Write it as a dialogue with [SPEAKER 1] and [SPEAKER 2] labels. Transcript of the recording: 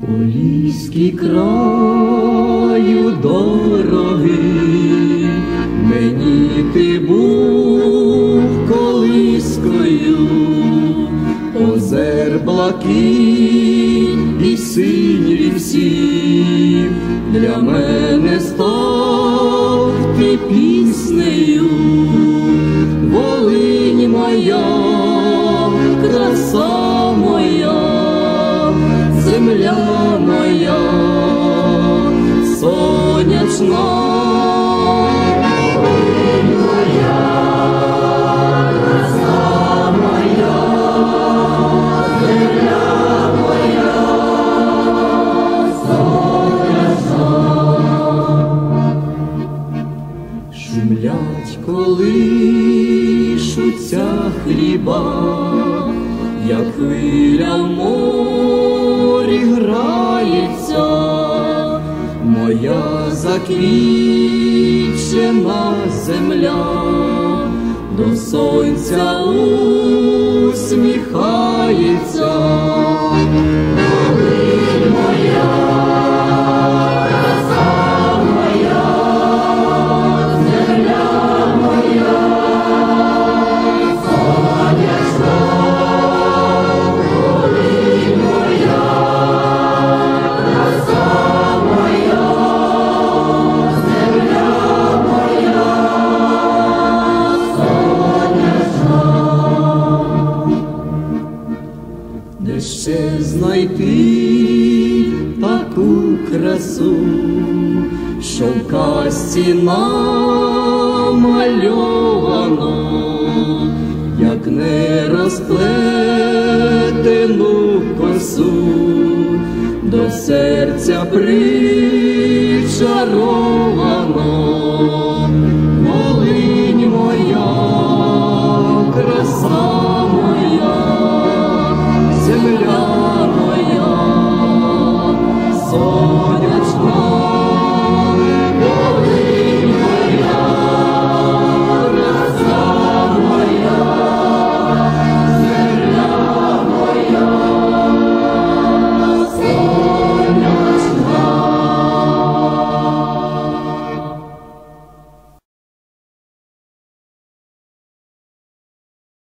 [SPEAKER 1] Поліський краю дорогий, мені ти був колискою, озер блакить і синій всі, для мене став ти піснею, Волинь моя, краса сонячна. Шумлять, колишуться хліба, як хвиля в заквічена земля, до сонця усміхається. Знайти таку красу, що в казці намальовано, як не розплетену косу, до серця причаровано.